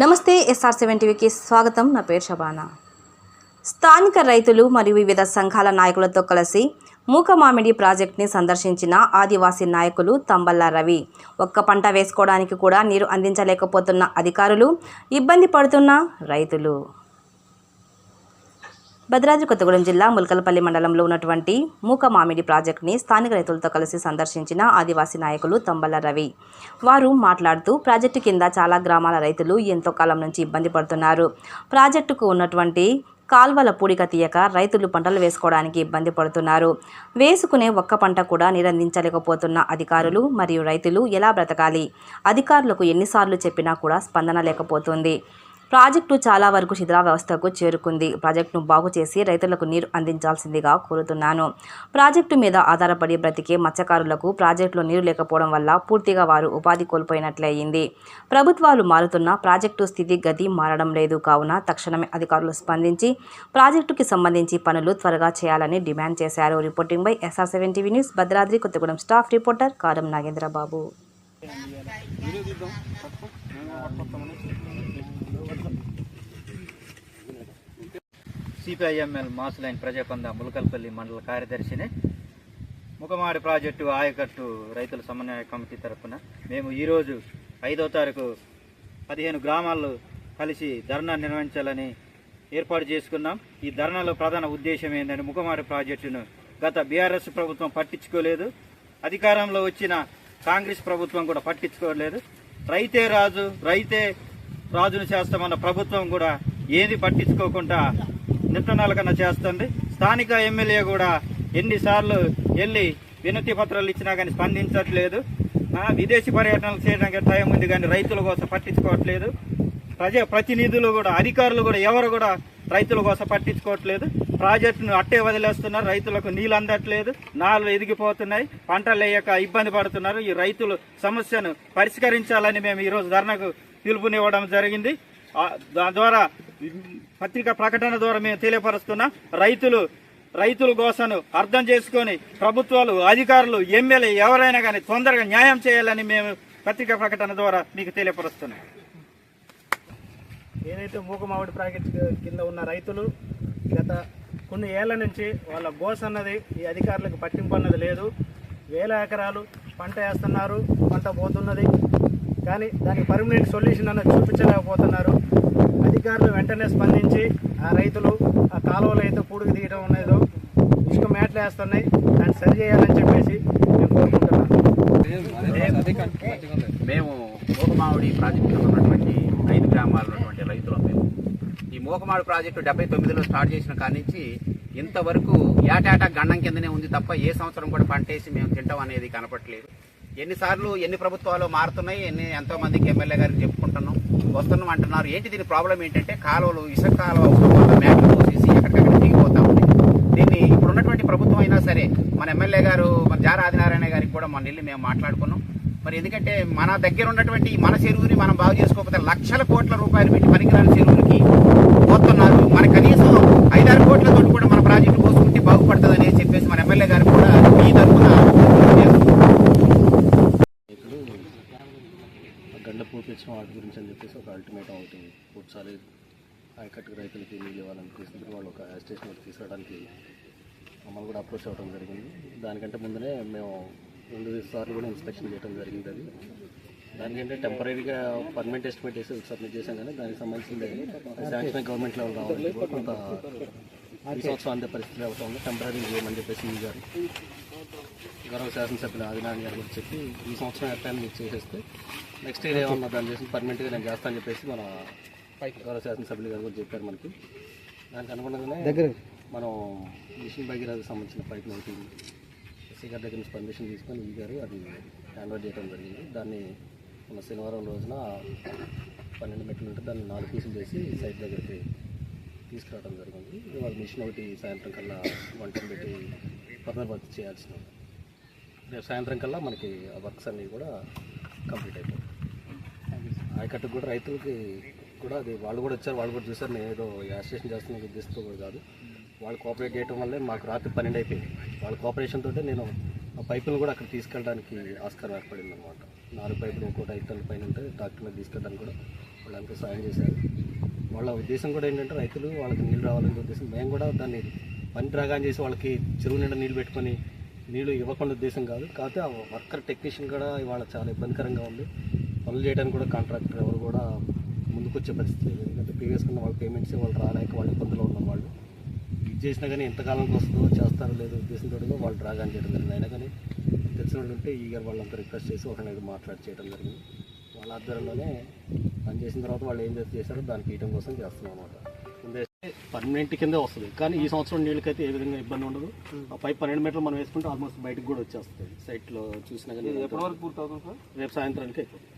నమస్తే SR seven టీవీకి స్వాగతం. నా పేరు శబానా. స్థానిక రైతులు మరియు వివిధ సంఘాల నాయకులతో కలిసి మూక మామిడి ప్రాజెక్ట్ని సందర్శించిన ఆదివాసీ నాయకులు తంబల్ల రవి ఒక్క పంట వేసుకోవడానికి కూడా నీరు అందించలేకపోతున్న అధికారులు ఇబ్బంది పడుతున్న రైతులు. భద్రాద్రి కొత్తగూడెం జిల్లా ములకలపల్లి మండలంలో ఉన్నటువంటి మూక మామిడి ప్రాజెక్టుని స్థానిక రైతులతో కలిసి సందర్శించిన ఆదివాసీ నాయకులు తంబల రవి. వారు మాట్లాడుతూ ప్రాజెక్టు కింద చాలా గ్రామాల రైతులు ఎంతో కాలం నుంచి ఇబ్బంది పడుతున్నారు. ప్రాజెక్టుకు ఉన్నటువంటి కాల్వల పూడిక తీయక రైతులు పంటలు వేసుకోవడానికి ఇబ్బంది పడుతున్నారు. వేసుకునే ఒక్క పంట కూడా నిరందించలేకపోతున్న అధికారులు మరియు రైతులు ఎలా బ్రతకాలి? అధికారులకు ఎన్నిసార్లు చెప్పినా కూడా స్పందన లేకపోతుంది. ప్రాజెక్టు చాలా వరకు శిథిలా వ్యవస్థకు చేరుకుంది. ప్రాజెక్టును బాగు చేసి రైతులకు నీరు అందించాల్సిందిగా కోరుతున్నాను. ప్రాజెక్టు మీద ఆధారపడి బ్రతికే మత్స్యకారులకు ప్రాజెక్టులో నీరు లేకపోవడం వల్ల పూర్తిగా వారు ఉపాధి కోల్పోయినట్లయింది ప్రభుత్వాలు మారుతున్న ప్రాజెక్టు స్థితి గతి మారడం లేదు. కావున తక్షణమే అధికారులు స్పందించి ప్రాజెక్టుకి సంబంధించి పనులు త్వరగా చేయాలని డిమాండ్ చేశారు. Reporting by SR seven TV news Bhadradri Kothagudem staff reporter Karam Nagendrababu. CPIML mass line ప్రజాపంద Mulakalapalli మండల కార్యదర్శిని ముఖమాడి ప్రాజెక్టు ఆయకట్టు రైతుల సమన్వయ కమిటీ తరఫున మేము ఈరోజు ఐదో తారీఖు పదిహేను గ్రామాలు కలిసి ధర్నా నిర్వహించాలని ఏర్పాటు చేసుకున్నాం. ఈ ధర్నాలో ప్రధాన ఉద్దేశం ఏంటంటే ముఖమాడి ప్రాజెక్టును గత బీఆర్ఎస్ ప్రభుత్వం పట్టించుకోలేదు. అధికారంలో వచ్చిన కాంగ్రెస్ ప్రభుత్వం కూడా పట్టించుకోలేదు. రైతే రాజు రైతే రాజును చేస్తామన్న ప్రభుత్వం కూడా ఏది పట్టించుకోకుండా నిట్టనాల కన్నా చేస్తుంది. స్థానిక ఎమ్మెల్యే కూడా ఎన్నిసార్లు వెళ్ళి వినతి పత్రాలు ఇచ్చినా కానీ స్పందించట్లేదు. విదేశీ పర్యటనలు చేయడానికి టైం ఉంది కానీ రైతుల కోసం పట్టించుకోవట్లేదు. ప్రజా ప్రతినిధులు కూడా అధికారులు కూడా ఎవరు కూడా రైతుల కోసం పట్టించుకోవట్లేదు. ప్రాజెక్టును అట్టే వదిలేస్తున్నారు. రైతులకు నీళ్ళు అందట్లేదు. నాళ్ళు ఎదిగిపోతున్నాయి పంటలు వేయక ఇబ్బంది పడుతున్నారు. ఈ రైతులు సమస్యను పరిష్కరించాలని మేము ఈరోజు ధర్నాకు పిలుపునివ్వడం జరిగింది. దాని ద్వారా పత్రికా ప్రకటన ద్వారా మేము తెలియపరుస్తున్నాం రైతులు రైతుల కోసను అర్థం చేసుకొని ప్రభుత్వాలు అధికారులు ఎమ్మెల్యే ఎవరైనా కానీ తొందరగా న్యాయం చేయాలని మేము పత్రికా ప్రకటన ద్వారా మీకు తెలియపరుస్తున్నాం. ఏదైతే మూకమావిడి ప్రాజెక్ట్ కింద ఉన్న రైతులు గత కొన్ని ఏళ్ళ నుంచి వాళ్ళ గోస్ అన్నది ఈ అధికారులకు పట్టింపు అన్నది లేదు. వేల ఎకరాలు పంట వేస్తున్నారు పంట పోతున్నది. కానీ దానికి పర్మనెంట్ సొల్యూషన్ అన్నది చూపించలేకపోతున్నారు. అధికారులు వెంటనే స్పందించి ఆ రైతులు ఆ కాలువలు అయితే పూడికి తీయడం ఉన్నదో ఇసుక మేటలు వేస్తున్నాయి. దాన్ని సరి చేయాలని చెప్పేసి మేము కోరుకుంటున్నాం. మేము మోకమామిడి ప్రాజెక్టులో ఉన్నటువంటి ఐదు గ్రామాల్లో ఉన్నటువంటి రైతులు మేము. ఈ మోకమామిడి ప్రాజెక్టు డెబ్బై తొమ్మిదిలో స్టార్ట్ చేసిన కాడి నుంచి ఇంతవరకు ఏటాటా గండం కిందనే ఉంది తప్ప ఏ సంవత్సరం కూడా పంటేసి మేము తింటాం అనేది కనపట్లేదు ఎన్నిసార్లు ఎన్ని ప్రభుత్వాలు మారుతున్నాయి ఎన్ని ఎంతో మందికి ఎమ్మెల్యే గారికి చెప్పుకుంటున్నాం వస్తున్నాం అంటున్నారు. ఏంటి దీని ప్రాబ్లం ఏంటంటే కాలువలు ఇసుక కాలువ మేకలు పోసేసి ఎక్కడికక్కడ దిగిపోతా ఉంది. దీన్ని ఇప్పుడు ఉన్నటువంటి ప్రభుత్వం అయినా సరే మన ఎమ్మెల్యే గారు మన జారా ఆదినారాయణ గారికి కూడా మొన్న వెళ్ళి మేము మాట్లాడుకున్నాం. మరి ఎందుకంటే మన దగ్గర ఉన్నటువంటి మన చెరువుని మనం బాగు చేసుకోకపోతే లక్షల కోట్ల రూపాయలు పెట్టి పనికిరాని చెరువులకి పోతున్నారు మన కనీసం ఐదారు కోట్లతో కూడా మన ప్రాజెక్టు పోసుకుంటే బాగుపడుతుందని చెప్పేసి మన ఎమ్మెల్యే గారు కూడా మీ తరఫున ఇప్పుడు గండ పూపించిన వాటి గురించి అని చెప్పేసి ఒక అల్టిమేటం ఒకటి కూర్చాలి ఆయకట్టు రైతులకి నీళ్ళు ఇవ్వాలని తీసుకుంటే వాళ్ళు ఒక స్టేషన్ వరకు తీసుకురావడానికి మమ్మల్ని కూడా అప్రోచ్ అవ్వడం జరిగింది. దానికంటే ముందునే మేము రెండు సార్లు కూడా ఇన్స్పెక్షన్ చేయడం జరిగింది అది. దానికంటే టెంపరీగా పర్మనెంట్ ఎస్టిమేట్ వేసి సబ్మిట్ చేశాం కానీ దానికి సంబంధించింది శాంక్షన్ గవర్నమెంట్ లెవెల్ కూడా కొంత ఈ సంవత్సరం అందే పరిస్థితి అవుతుంది టెంపరీ చేయమని చెప్పేసి మీ గారు గౌరవ శాసనసభ్యులు ఆదినారాయణ గారు కూడా చెప్పి ఈ సంవత్సరం ఎట్లా మీకు చేసేస్తే నెక్స్ట్ ఇయర్ ఏమన్నా దాన్ని చేసి పర్మనెంట్గా నేను చేస్తానని చెప్పేసి మన గౌరవ శాసనసభ్యులు గారు కూడా చెప్పారు మనకి. దానికి అనుగుణంగానే దగ్గర. మనం మిషన్ భగీరథకు సంబంధించిన పైప్ ఒకటి ఎస్సీ గారి దగ్గర నుంచి పర్మిషన్ తీసుకొని ఈ గారు అది హ్యాండ్ ఓవర్ చేయడం జరిగింది. దాన్ని మన శనివారం రోజున పన్నెండు మెట్లు ఉంటే దాన్ని నాలుగు పీసులు చేసి సైట్ దగ్గరికి తీసుకురావడం జరిగింది. ఇవాళ మిషన్ ఒకటి సాయంత్రం కల్లా వంటను పెట్టి ఫర్దర్ వర్క్ చేయాల్సిన రేపు సాయంత్రం కల్లా మనకి ఆ వర్క్స్ అన్నీ కూడా కంప్లీట్ అయిపోయి ఆయకట్టుకు కూడా రైతులకి కూడా అది వాళ్ళు కూడా వచ్చారు వాళ్ళు కూడా చూసారు నేను ఏదో యాస్టేషన్ చేస్తున్న ఉద్దేశంతో కూడా కాదు. వాళ్ళు కోఆపరేట్ చేయడం వల్లే మాకు రాత్రి పన్నెండు అయిపోయింది. వాళ్ళ కోఆపరేషన్ తోటే నేను ఆ పైపులు కూడా అక్కడ తీసుకెళ్ళడానికి ఆస్కారం ఏర్పడింది అనమాట నాలుగు పైపులు ఒక్కోటి ఐదు టన్నుల పైన ఉంటే ట్రాక్టర్ మీద తీసుకెళ్ళడానికి కూడా వాళ్ళంతా సాయం చేశారు. వాళ్ళ ఉద్దేశం కూడా ఏంటంటే రైతులు వాళ్ళకి నీళ్ళు రావాలనే ఉద్దేశం. మేము కూడా దాన్ని పని త్రాగాన్ని చేసి వాళ్ళకి చెరువు నిండా నీళ్ళు పెట్టుకొని నీళ్ళు ఇవ్వకుండా ఉద్దేశం కాదు. కాకపోతే ఆ వర్కర్ టెక్నీషియన్ కూడా ఇవాళ చాలా ఇబ్బందికరంగా ఉంది. పనులు చేయడానికి కూడా కాంట్రాక్టర్ ఎవరు కూడా ముందుకొచ్చే పరిస్థితి లేదు. ఎందుకంటే ప్రీవియస్ ఉన్న వాళ్ళ పేమెంట్స్ వాళ్ళు రాలేక వాళ్ళు ఇబ్బందులు ఉన్న వాళ్ళు. ఇది చేసినా కానీ ఎంతకాలంకి వస్తుందో చేస్తారో లేదో ఉద్దేశంతో కూడా వాళ్ళు డ్రాగాన్ చేయడం జరిగింది. అయినా కానీ తెలిసిన వాళ్ళు ఉంటే ఈ గారు వాళ్ళంతా రిక్వెస్ట్ చేసి ఒకరిని మాట్లాడి చేయడం జరిగింది. వాళ్ళ ఆధ్వర్యంలోనే పని చేసిన తర్వాత వాళ్ళు ఏం చేశారో దానికి ఇవ్వడం కోసం చేస్తున్నాం అనమాట పర్మనెంట్ కిందే వస్తుంది. కానీ ఈ సంవత్సరం నీళ్ళకైతే ఏ విధంగా ఇబ్బంది ఉండదు. ఆ పైప్ పన్నెండు మీటర్లు మనం వేసుకుంటే ఆల్మోస్ట్ బయటకు కూడా వచ్చేస్తుంది. సైట్లో చూసినా కానీ రేపు సాయంత్రానికి అయిపోతుంది.